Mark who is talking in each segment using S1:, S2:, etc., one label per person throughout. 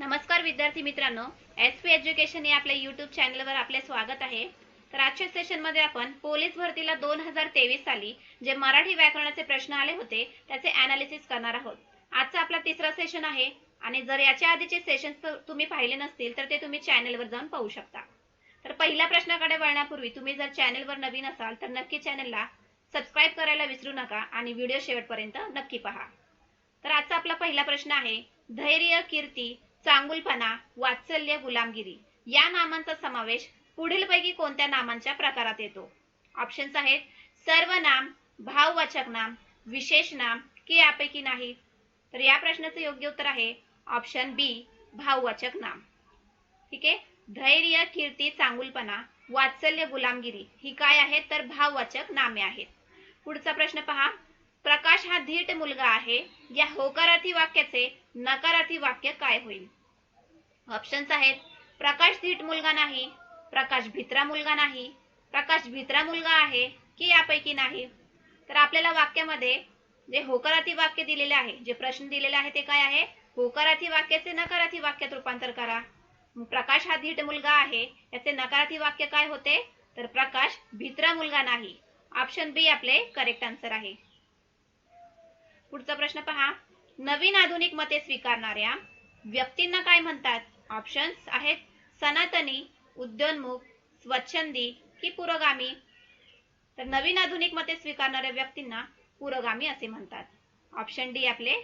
S1: नमस्कार विद्यार्थी मित्रांनो एस पी एज्युकेशन या आपल्या युट्यूब चॅनलवर आपले स्वागत आहे. तर आजच्या सेशनमध्ये आपण पोलीस भरतीला दोन हजार तेवीस साली जे मराठी व्याकरणाचे प्रश्न आले होते त्याचे अनालिसिस करणार आहोत. आजचा आपला तिसरा सेशन आहे आणि जर याच्या आधीचे सेशन तुम्ही पाहिले नसतील तर ते तुम्ही चॅनलवर जाऊन पाहू शकता. तर पहिल्या प्रश्नाकडे वळण्यापूर्वी तुम्ही जर चॅनलवर नवीन असाल तर नक्की चॅनलला सबस्क्राईब करायला विसरू नका आणि व्हिडिओ शेवटपर्यंत नक्की पहा. तर आजचा आपला पहिला प्रश्न आहे धैर्य कीर्ती चांगुलपणा वात्सल्य गुलामगिरी या नामांचा समावेश पुढीलपैकी कोणत्या नामांच्या प्रकारात येतो? ऑप्शन्स आहेत सर्व नाम भाववाचक नाम विशेष नाम की यापैकी नाही? तर या प्रश्नाचं योग्य उत्तर आहे ऑप्शन बी भाववाचक नाम. ठीक आहे? धैर्य कीर्ती चांगुलपणा वात्सल्य गुलामगिरी ही काय आहेत? तर भाववाचक नामे आहेत. पुढचा प्रश्न पहा. प्रकाश हा धीट मुलगा आहे. या होकारार्थी वाक्याचे नकारार्थी वाक्य काय होईल? ऑप्शन्स आहेत. प्रकाश धीट मुलगा नाही. प्रकाश भित्रा मुलगा नाही. प्रकाश भित्रा मुलगा आहे की यापैकी नाही? तर आपल्याला वाक्यामध्ये जे होकारार्थी वाक्य दिलेले आहे जे प्रश्न दिलेले आहे ते काय आहे? होकारार्थी वाक्याचे नकारार्थी वाक्यात रूपांतर करा. प्रकाश हा धीट मुलगा आहे. याचे नकारार्थी वाक्य काय होते? तर प्रकाश भित्रा मुलगा नाही. ऑप्शन बी आपले करेक्ट आन्सर आहे. पुढचा प्रश्न पहा. नवीन आधुनिक मते स्वीकारणाऱ्या व्यक्तींना काय म्हणतात? ऑप्शन्स आहेत. सनातनी उद्योन्मुख स्वच्छंदी की पुरोगामी. तर नवीन आधुनिक मते स्वीकारणाऱ्या व्यक्तींना पुरोगामी असे म्हणतात. ऑप्शन डी आपले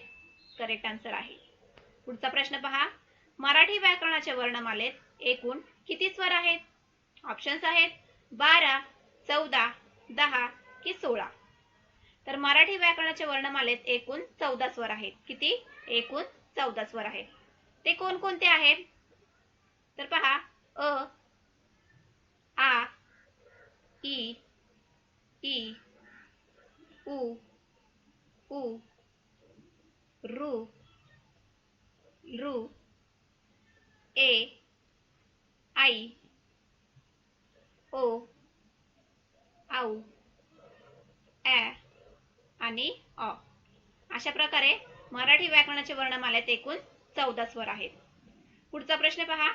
S1: करेक्ट आन्सर आहे. पुढचा प्रश्न पहा. मराठी व्याकरणाच्या वर्णमालेत एकूण किती स्वर आहेत? ऑप्शन्स आहेत बारा चौदा दहा की सोळा. तर मराठी व्याकरणाच्या वर्णमालेत एकूण चौदा स्वर आहेत. किती? एकूण चौदा स्वर आहेत. ते कोणकोणते आहेत? तर पहा अ आ ई ई उ उ रु रु ए आई ओ आऊ ॲ आणि अ. अशा प्रकारे मराठी व्याकरणाचे वर्णमालेत एकूण चौदा स्वर आहेत. पुढचा प्रश्न पहा.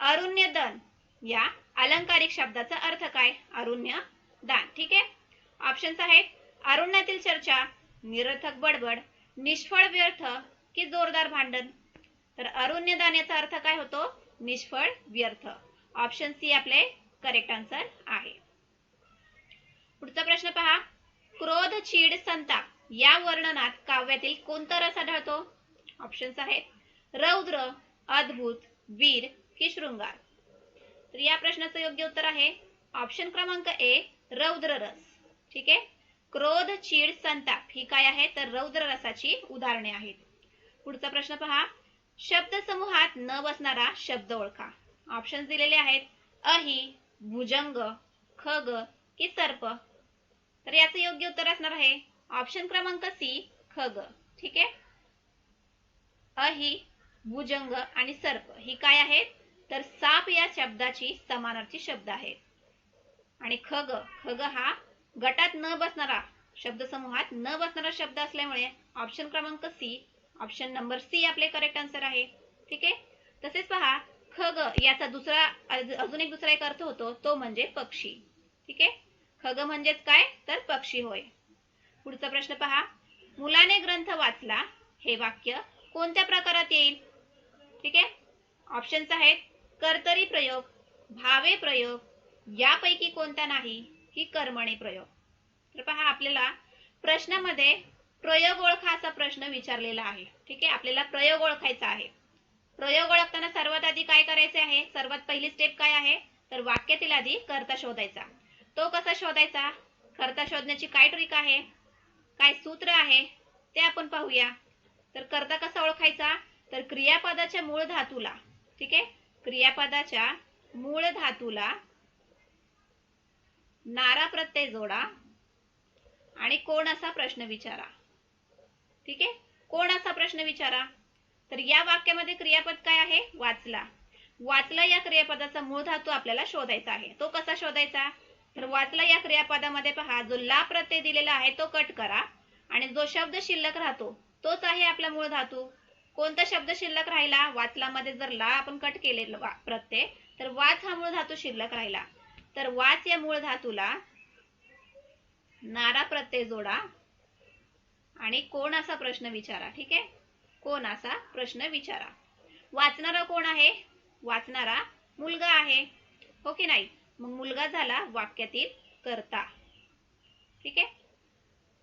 S1: अरुण्य दन. या अलंकारिक शब्दाचा अर्थ काय? अरुण्य दान. ठीक आहे? ऑप्शन्स आहेत. अरुण्यातील चर्चा निरर्थक बडबड निष्फळ व्यर्थ की जोरदार भांडण. तर अरुण्य दान याचा अर्थ काय होतो? निष्फळ व्यर्थ. ऑप्शन सी आपले करेक्ट आन्सर आहे. पुढचा प्रश्न पहा. क्रोध चीड संताप या वर्णनात काव्यातील कोणता रस आढळतो? ऑप्शन्स आहेत. रौद्र अद्भुत वीर की शृंगार. तर या प्रश्नाचं योग्य उत्तर आहे ऑप्शन क्रमांक ए रौद्र रस. ठीक आहे? क्रोध चीड संताप ही काय आहे? तर रौद्र रसाची उदाहरणे आहेत. पुढचा प्रश्न पहा. शब्द समूहात न बसणारा शब्द ओळखा. ऑप्शन्स दिलेले आहेत. अहि भुजंग खग की सर्प. तर याचं योग्य उत्तर असणार आहे. ऑप्शन क्रमांक सी खग. ठीक आहे? अहि भुजंग आणि सर्प ही काय आहेत? तर साप या शब्दाची समानार्थी शब्द आहेत आणि खग खग हा गटात न बसणारा शब्दसमूहात न बसणारा शब्द असल्यामुळे ऑप्शन क्रमांक सी ऑप्शन नंबर सी आपले करेक्ट आन्सर आहे. ठीक आहे? तसेच पहा खग याचा दुसरा अजून एक दुसरा एक अर्थ होतो तो म्हणजे पक्षी. ठीक आहे? खग म्हणजेच काय? तर पक्षी होय. पुढचा प्रश्न पहा मुलाने ग्रंथ वाचला हे वाक्य कोणत्या प्रकारात येईल? ठीक आहे? ऑप्शन्स आहेत कर्तरी प्रयोग भावे प्रयोग यापैकी कोणता नाही की कर्मणे प्रयोग. तर पहा आपल्याला प्रश्नामध्ये प्रयोग ओळखा असा प्रश्न विचारलेला आहे. ठीक आहे? आपल्याला प्रयोग ओळखायचा आहे. प्रयोग ओळखताना सर्वात आधी काय करायचे आहे? सर्वात पहिली स्टेप काय आहे? तर वाक्यातील आधी कर्ता शोधायचा. तो कसा शोधायचा? कर्ता शोधण्याची काय ट्रिक आहे? काय सूत्र आहे? ते आपण पाहूया. तर कर्ता कसा ओळखायचा? तर क्रियापदाच्या मूळ धातूला. ठीक आहे? क्रियापदाच्या मूळ धातूला नारा प्रत्यय जोडा आणि कोण असा प्रश्न विचारा. ठीक आहे? कोण असा प्रश्न विचारा? तर या वाक्यामध्ये क्रियापद काय आहे? वाचला. वाचला या क्रियापदाचा मूळ धातू आपल्याला शोधायचा आहे. तो कसा शोधायचा? तर वाचला या क्रियापदामध्ये पहा जो ला प्रत्यय दिलेला आहे तो कट करा आणि जो शब्द शिल्लक राहतो तोच आहे आपला मूळ धातू. कोणता शब्द शिल्लक राहिला? वाचलामध्ये जर ला आपण कट केले प्रत्यय तर वाच हा मूळ धातू शिल्लक राहिला. तर वाच या मूळ धातूला नारा प्रत्यय जोडा आणि कोण असा प्रश्न विचारा ठीक आहे? कोण असा प्रश्न विचारा. वाचणारा कोण आहे? वाचणारा मुलगा आहे. हो की नाही? मग मुलगा झाला वाक्यातील करता. ठीक आहे?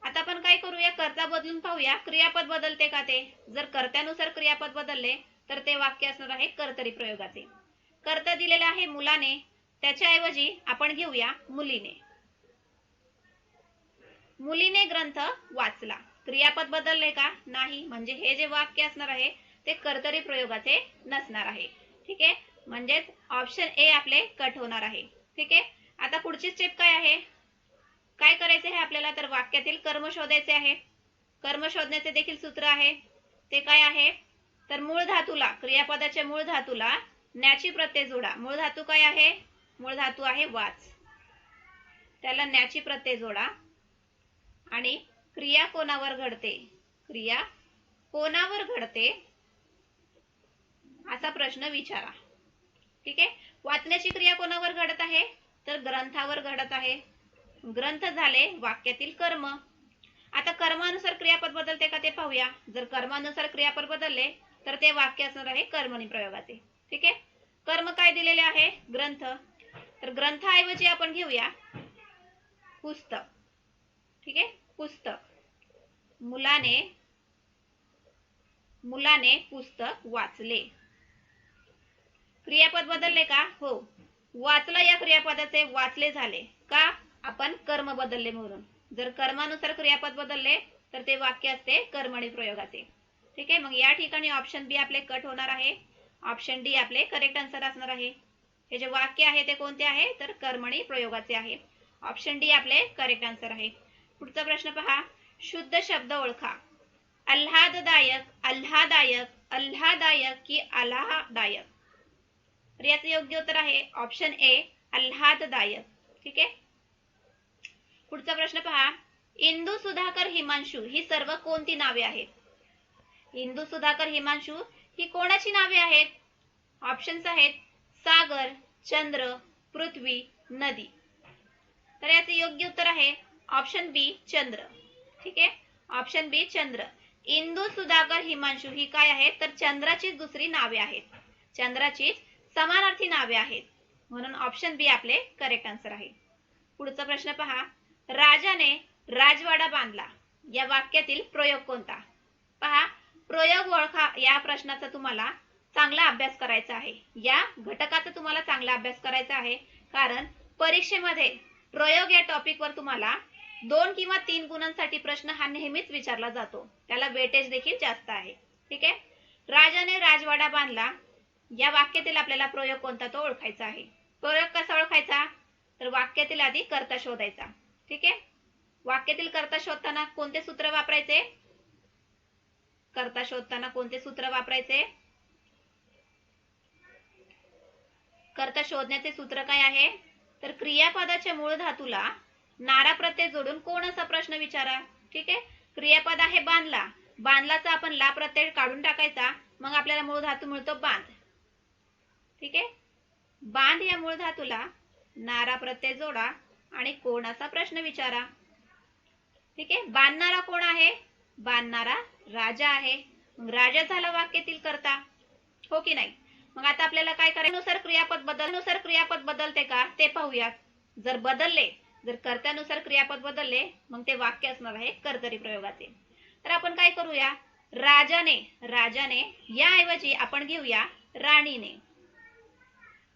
S1: आता आपण काय करूया? कर्ता बदलून पाहूया. क्रियापद बदलते का ते? जर कर्त्यानुसार क्रियापद बदलले तर ते वाक्य असणार आहे कर्तरी प्रयोगाचे. कर्ता दिलेले आहे मुलाने. त्याच्याऐवजी आपण घेऊया मुलीने. मुलीने ग्रंथ वाचला. क्रियापद बदलले का? नाही. म्हणजे हे जे वाक्य असणार आहे ते कर्तरी प्रयोगाचे नसणार आहे. ठीक आहे? म्हणजेच ऑप्शन ए आपले कट होणार आहे. ठीक आहे? आता पुढची स्टेप काय आहे? काय करायचे आहे आपल्याला? तर वाक्यातील कर्म शोधायचे आहे. कर्म शोधण्याचे देखील सूत्र आहे. ते काय आहे? तर मूळ धातूला क्रियापदाच्या मूळ धातूला न्याची प्रत्यय जोडा. मूळ धातू काय आहे? मूळ धातू आहे वाच. त्याला न्याची प्रत्यय जोडा. आणि क्रिया कोणावर घडते? क्रिया कोणावर घडते? असा प्रश्न विचारा. ठीक आहे? वाचण्याची क्रिया कोणावर घडत आहे? तर ग्रंथावर घडत आहे. ग्रंथ झाले वाक्यातील कर्म. आता कर्मानुसार क्रियापद बदलते का ते पाहूया. जर कर्मानुसार क्रियापद बदलले तर ते वाक्य असणार आहे कर्मणी प्रयोगाचे. ठीक आहे? कर्म काय दिलेले आहे? ग्रंथ. तर ग्रंथाऐवजी आपण घेऊया पुस्तक. ठीक आहे? पुस्तक. मुलाने मुलाने पुस्तक वाचले. क्रियापद बदलले का? हो. वाचला या क्रियापदाचे वाचले झाले. का? आपण कर्म बदलले म्हणून. जर कर्मानुसार क्रियापद बदलले तर ते वाक्य असते कर्मणी प्रयोगाचे. ठीक आहे? मग या ठिकाणी ऑप्शन बी आपले कट होणार आहे. ऑप्शन डी आपले करेक्ट आन्सर असणार आहे. हे जे वाक्य आहे ते कोणते आहे? तर कर्मणी प्रयोगाचे आहे. ऑप्शन डी आपले करेक्ट आन्सर आहे. पुढचा प्रश्न पहा. शुद्ध शब्द ओळखा. आल्हाददायक आल्हादायक आल्हादायक की आल्हादायक? तर याचं योग्य उत्तर आहे. ऑप्शन ए आल्हाददायक. ठीक आहे? पुढचा प्रश्न पहा. इंदू सुधाकर हिमांशू ही सर्व कोणती नावे आहेत? इंदू सुधाकर हिमांशू ही कोणाची नावे आहेत? ऑप्शन्स आहेत सागर चंद्र पृथ्वी नदी. तर याचे योग्य उत्तर आहे ऑप्शन बी चंद्र. ठीक आहे? ऑप्शन बी चंद्र. इंदू सुधाकर हिमांशू ही काय आहेत? तर चंद्राचीच दुसरी नावे आहेत. चंद्राचीच समानार्थी नावे आहेत. म्हणून ऑप्शन बी आपले करेक्ट आन्सर आहे. पुढचा प्रश्न पहा. राजाने राजवाडा बांधला. या वाक्यातील प्रयोग कोणता? पहा प्रयोग ओळखा या प्रश्नाचा तुम्हाला चांगला अभ्यास करायचा आहे. या घटकाचा तुम्हाला चांगला अभ्यास करायचा आहे. कारण परीक्षेमध्ये प्रयोग या टॉपिकवर तुम्हाला दोन किंवा तीन गुणांसाठी प्रश्न हा नेहमीच विचारला जातो. त्याला वेटेज देखील जास्त आहे. ठीक आहे? राजाने राजवाडा बांधला. या वाक्यातील आपल्याला प्रयोग कोणता तो ओळखायचा आहे. प्रयोग कसा ओळखायचा? तर वाक्यातील आधी कर्ता शोधायचा. ठीक आहे? वाक्यातील कर्ता शोधताना कोणते सूत्र वापरायचे? कर्ता शोधताना कोणते सूत्र वापरायचे? कर्ता शोधण्याचे सूत्र काय आहे? तर क्रियापदाच्या मूळ धातूला नारा प्रत्यय जोडून कोण असा प्रश्न विचारा? ठीक आहे? क्रियापद आहे बांधला. बांधलाचा आपण ला प्रत्यय काढून टाकायचा. मग आपल्याला मूळ धातू मिळतो बांध. ठीक आहे? बांध या मूळ धातूला नारा प्रत्यय जोडा. आणि कोण असा प्रश्न विचारा. ठीक आहे? बांधणारा कोण आहे? बांधणारा राजा आहे. मग राजा झाला वाक्यातील करता. हो की नाही? मग आता आपल्याला काय करायनुसार क्रियापद बदलनुसार क्रियापद बदलते का? ते पाहूया जर बदलले जर कर्त्यानुसार क्रियापद बदलले मग ते वाक्य असणार आहे कर्तरी प्रयोगाचे. तर आपण काय करूया? राजाने राजाने या ऐवजी आपण घेऊया राणीने.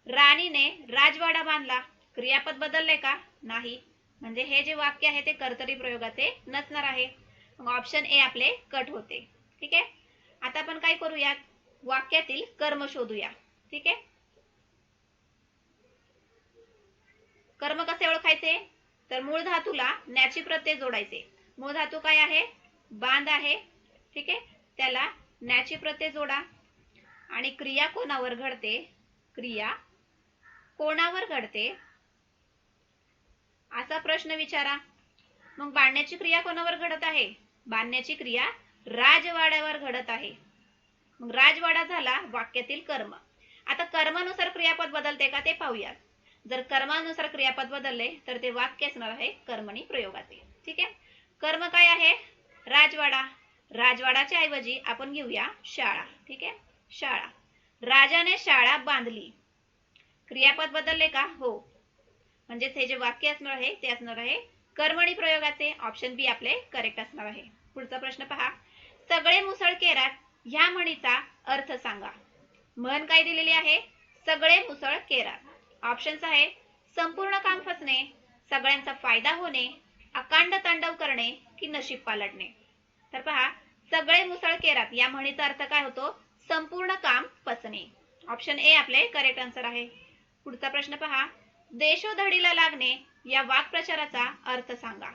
S1: राणीने राजवाडा बांधला. क्रियापद बदलले का? नाही. म्हणजे हे जे वाक्य आहे ते कर्तरी प्रयोगाचे नसणार आहे. ऑप्शन ए आपले कट होते. ठीक आहे? आता आपण काय करूयात? वाक्यातील कर्म शोधूया. ठीक आहे? कर्म कसे ओळखायचे? तर मूळ धातूला न्याची प्रत्यय जोडायचे. मूळ धातू काय आहे? बांध आहे. ठीक आहे? त्याला न्याची प्रत्यय जोडा. आणि क्रिया कोणावर घडते? क्रिया कोणावर घडते? असा प्रश्न विचारा. मग बांधण्याची क्रिया कोणावर घडत आहे? बांधण्याची क्रिया राजवाड्यावर घडत आहे. मग राजवाडा झाला वाक्यातील कर्म. आता कर्मानुसार क्रियापद बदलते का ते पाहूयात. जर कर्मानुसार क्रियापद बदलले तर ते वाक्य असणार आहे कर्मणी प्रयोगाचे ठीक आहे? कर्म काय आहे? राजवाडा. राजवाडाच्या ऐवजी आपण घेऊया शाळा. ठीक आहे? शाळा. राजाने शाळा बांधली. क्रियापद बदलले का? हो. म्हणजेच हे जे वाक्य असणार आहे ते असणार आहे कर्मणी प्रयोगाचे ऑप्शन बी आपले करेक्ट असणार आहे. पुढचा प्रश्न पहा. सगळे मुसळ केरात ह्या म्हणीचा अर्थ सांगा. म्हण काय दिलेली आहे? सगळे मुसळ केरात. ऑप्शन्स आहे संपूर्ण काम फसणे सगळ्यांचा फायदा होणे अकांड तांडव करणे की नशीब पालटणे. तर पहा सगळे मुसळ केरात या म्हणीचा अर्थ काय होतो? संपूर्ण काम फसणे. ऑप्शन ए आपले करेक्ट आन्सर आहे. पुढचा प्रश्न पहा. देशोधडीला लागणे या वाक्प्रचाराचा अर्थ सांगा.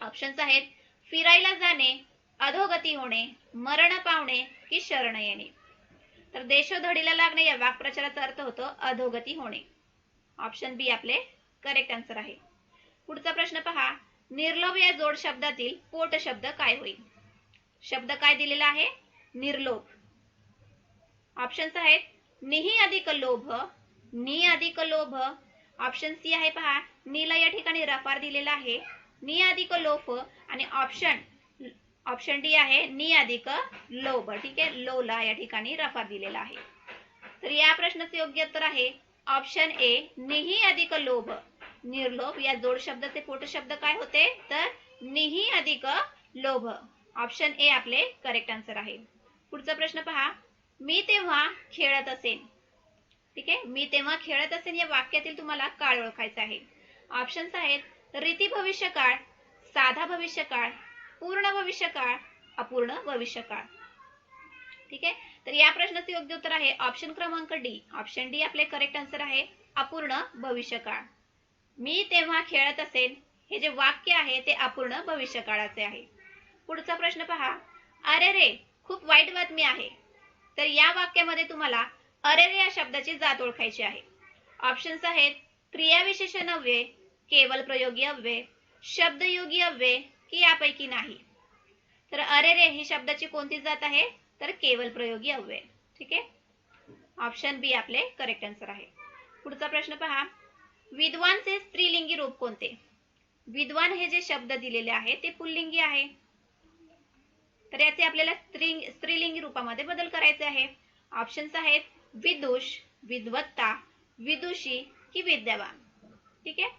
S1: ऑप्शन्स आहेत फिरायला जाणे अधोगती होणे मरण पावणे की शरण येणे. तर देशोधडीला लागणे या वाक्प्रचाराचा अर्थ होतो अधोगती होणे. ऑप्शन बी आपले करेक्ट आन्सर आहे. पुढचा प्रश्न पहा निर्लोभ या जोड शब्दातील पोट शब्द काय होईल? शब्द काय दिलेला आहे? निर्लोभ. ऑप्शन्स आहेत निही अधिक लोभ नि अधिक लोभ ऑप्शन सी आहे पहा. नीला या ठिकाणी रफार दिलेला आहे. नी अधिक लोभ आणि ऑप्शन ऑप्शन डी आहे नी अधिक लोभ. ठीक आहे? लोला या ठिकाणी रफार दिलेला आहे. तर या प्रश्नाचे योग्य उत्तर आहे. ऑप्शन ए निही अधिक लोभ. निर्लोभ या जोड शब्दाचे पोट शब्द काय होते? तर निही अधिक लोभ. ऑप्शन ए आपले करेक्ट आन्सर आहे. पुढचा प्रश्न पहा. मी तेव्हा खेळत असेन. ठीक आहे? मी तेव्हा खेळत असेल या वाक्यातील तुम्हाला काळ ओळखायचा आहे. ऑप्शन्स आहेत रीती भविष्यकाळ साधा भविष्यकाळ पूर्ण भविष्यकाळ अपूर्ण भविष्यकाळ. ठीक आहे? तर या प्रश्नाचे योग्य उत्तर आहे ऑप्शन क्रमांक डी ऑप्शन डी आपले करेक्ट आन्सर आहे अपूर्ण भविष्यकाळ. मी तेव्हा खेळत असेन हे जे वाक्य आहे ते अपूर्ण भविष्यकाळाचे आहे. पुढचा प्रश्न पहा. अरे रे खूप वाईट बातमी आहे. तर या वाक्यामध्ये तुम्हाला अरेरे या शब्दाची जात ओळखायची आहे. ऑप्शन्स आहेत क्रियाविशेषण अव्यय केवल प्रयोगी अव्यय शब्दयोगी अव्यय की यापैकी नाही. तर अरे रे ही शब्दाची कोणती जात आहे? तर केवल प्रयोगी अव्यय ठीक आहे? ऑप्शन बी आपले करेक्ट आन्सर आहे. पुढचा प्रश्न पहा. विद्वानचे स्त्रीलिंगी रूप कोणते? विद्वान हे जे शब्द दिलेले आहे ते पुल्लिंगी आहे. तर याचे आपल्याला स्त्री स्त्रीलिंगी रूपामध्ये बदल करायचे आहे. ऑप्शन्स आहेत विदुष विद्वत्ता विदुषी कि विद्यावान. ठीक आहे?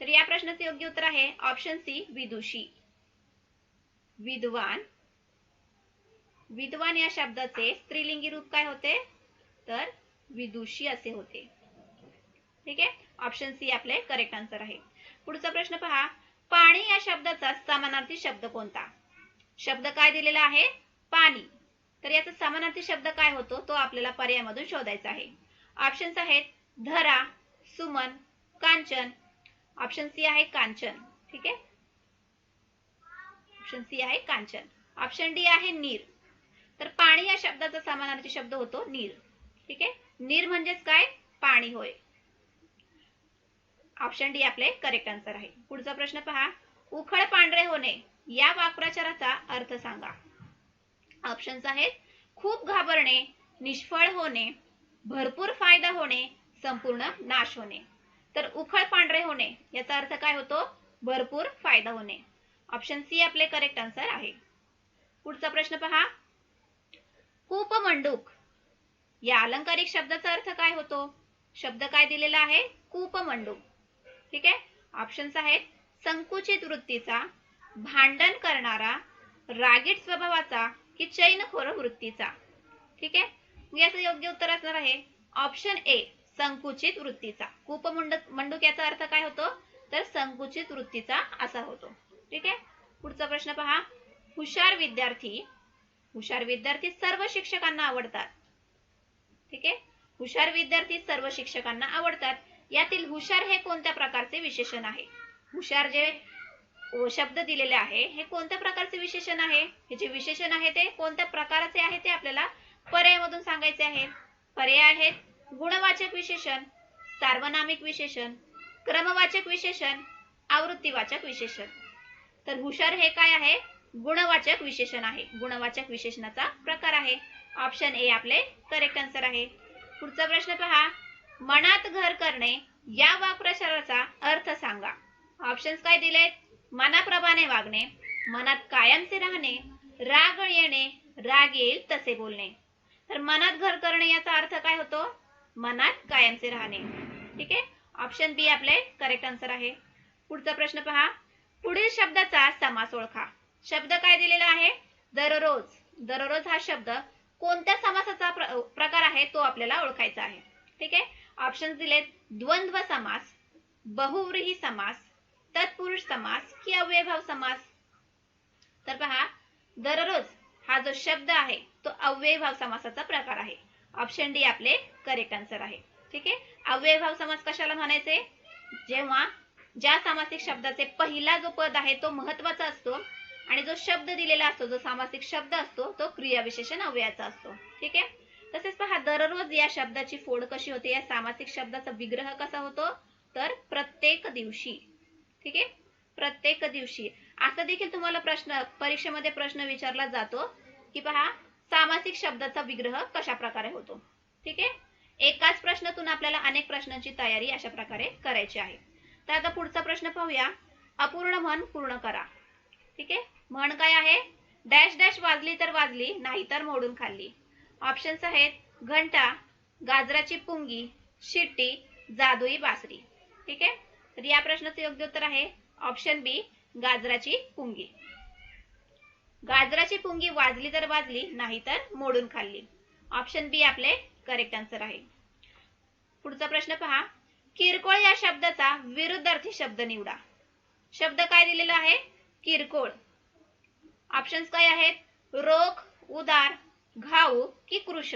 S1: तर या प्रश्नाचे योग्य उत्तर आहे ऑप्शन सी विदुषी. विद्वान. विद्वान या शब्दाचे स्त्रीलिंगी रूप काय होते? तर विदुषी असे होते. ठीक आहे? ऑप्शन सी आपले करेक्ट आन्सर आहे. पुढचा प्रश्न पहा. पाणी या शब्दाचा समानार्थी शब्द कोणता? शब्द काय दिलेला आहे? पाणी. तर याचा समानार्थी शब्द काय होतो? तो आपल्याला पर्यायामधून शोधायचा आहे. ऑप्शन्स आहेत धरा सुमन कांचन. ऑप्शन सी आहे कांचन. ठीक आहे? ऑप्शन सी आहे कांचन. ऑप्शन डी आहे नीर. तर पाणी या शब्दाचा समानार्थी शब्द होतो नीर. ठीक आहे? नीर म्हणजेच काय? पाणी होय. ऑप्शन डी आपले करेक्ट आन्सर आहे. पुढचा प्रश्न पहा. उखळ पांढरे होणे या वाक्प्रचाराचा अर्थ सांगा. ऑप्शन्स आहेत. खूप घाबरणे निष्फळ होणे भरपूर फायदा होणे संपूर्ण नाश होणे. तर उखळ पांढरे होणे याचा अर्थ काय होतो? भरपूर फायदा होणे. ऑप्शन सी आपले करेक्ट आन्सर आहे. पुढचा प्रश्न पहा. कूपमंडूक. या अलंकारिक शब्दाचा अर्थ काय होतो? शब्द काय दिलेला आहे? कूपमंडूक. ठीक आहे? ऑप्शन्स आहेत. संकुचित वृत्तीचा भांडण करणारा रागीट स्वभावाचा की चैनखोर वृत्तीचा. ठीक आहे? याचं योग्य उत्तर असणार आहे. ऑप्शन ए संकुचित वृत्तीचा. कूपमंड मंडूक याचा अर्थ काय होतो? तर संकुचित वृत्तीचा असा होतो. ठीक आहे? पुढचा प्रश्न पहा. हुशार विद्यार्थी हुशार विद्यार्थी सर्व शिक्षकांना आवडतात. ठीक आहे? हुशार विद्यार्थी सर्व शिक्षकांना आवडतात. यातील हुशार हे कोणत्या प्रकारचे विशेषण आहे? हुशार जे शब्द दिलेले आहे. हे कोणत्या प्रकारचे विशेषण आहे? हे जे विशेषण आहे ते कोणत्या प्रकाराचे आहे ते आपल्याला पर्यायामधून सांगायचे आहे. पर्याय आहेत गुणवाचक विशेषण सार्वनामिक विशेषण क्रमवाचक विशेषण आवृत्तीवाचक विशेषण. तर हुशार हे काय आहे? गुणवाचक विशेषण आहे. गुणवाचक विशेषणाचा प्रकार आहे. ऑप्शन ए आपले करेक्ट आन्सर आहे. पुढचा प्रश्न पहा. मनात घर करणे या वाक्प्रचाराचा अर्थ सांगा. ऑप्शन्स काय दिलेत? मनाप्रमाणे वागणे मनात कायमचे राहणे राग येणे राग येईल तसे बोलणे. तर मनात घर करणे याचा अर्थ काय होतो? मनात कायमचे राहणे. ठीक आहे? ऑप्शन बी आपले करेक्ट आन्सर आहे. पुढचा प्रश्न पहा. पुढील शब्दाचा समास ओळखा. शब्द काय दिलेला आहे? दररोज. दररोज हा शब्द कोणत्या समासाचा प्रकार आहे? तो आपल्याला ओळखायचा आहे. ठीक आहे? ऑप्शन दिलेत द्वंद्व समास बहुव्रीही समास तत्पुरुष समास की अव्ययभाव समास? तर पहा दररोज हा जो शब्द आहे तो अव्ययभाव समासाचा प्रकार आहे. ऑप्शन डी आपले करेक्ट आन्सर आहे. ठीक आहे? अव्ययभाव समास कशाला म्हणायचे? जेव्हा ज्या सामासिक शब्दाचे पहिला जो पद आहे तो महत्त्वाचा असतो आणि जो शब्द दिलेला असतो जो सामासिक शब्द असतो तो क्रियाविशेषण अव्ययाचा असतो. ठीक आहे? तसेच पहा दररोज या शब्दाची फोड कशी होते? या सामासिक शब्दाचा विग्रह कसा होतो? तर प्रत्येक दिवशी. ठीक आहे? प्रत्येक दिवशी. असा देखील तुम्हाला प्रश्न परीक्षेमध्ये प्रश्न विचारला जातो की पहा सामासिक शब्दाचा विग्रह कशा प्रकारे होतो? ठीक आहे? एकाच प्रश्नातून आपल्याला अनेक प्रश्नांची तयारी अशा प्रकारे करायची आहे. तर आता पुढचा प्रश्न पाहूया. अपूर्ण म्हण पूर्ण करा. ठीक आहे? म्हण काय आहे? डॅश डॅश वाजली तर वाजली नाही तर मोडून खाल्ली. ऑप्शन्स आहेत घंटा गाजराची पुंगी शिट्टी जादुई बासरी. ठीक आहे? तर या प्रश्नाचं योग्य उत्तर आहे ऑप्शन बी गाजराची पुंगी. गाजराची पुंगी वाजली तर वाजली नाही तर मोडून खाल्ली. ऑप्शन बी आपले करेक्ट आन्सर आहे. पुढचा प्रश्न पहा. किरकोळ या शब्दाचा विरुद्धार्थी शब्द निवडा. शब्द काय दिलेला आहे? किरकोळ. ऑप्शन्स काय आहेत? रोख उदार घाऊ की कृश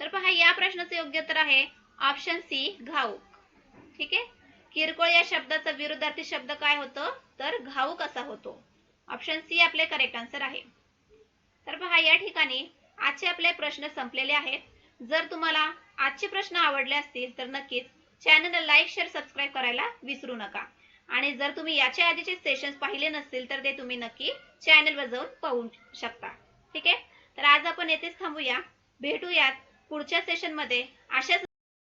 S1: तर पहा या प्रश्नाचं योग्य उत्तर आहे ऑप्शन सी घाऊक. ठीक आहे? किरकोळ या शब्दाचा विरुद्धार्थी शब्द काय होतो? तर घाऊक असा होतो. ऑप्शन सी आपले करेक्ट आन्सर आहे. तर पहा या ठिकाणी आजचे आपले प्रश्न संपलेले आहेत. जर तुम्हाला आजचे प्रश्न आवडले असतील तर नक्कीच चॅनलला लाईक शेअर सबस्क्राईब करायला विसरू नका. आणि जर तुम्ही याच्या आधीचे सेशन्स पाहिले नसतील तर ते तुम्ही नक्की चॅनलवर जाऊन पाहू शकता. ठीक आहे? तर आज आपण येथेच थांबूया. भेटूयात पुढच्या सेशनमध्ये अशाच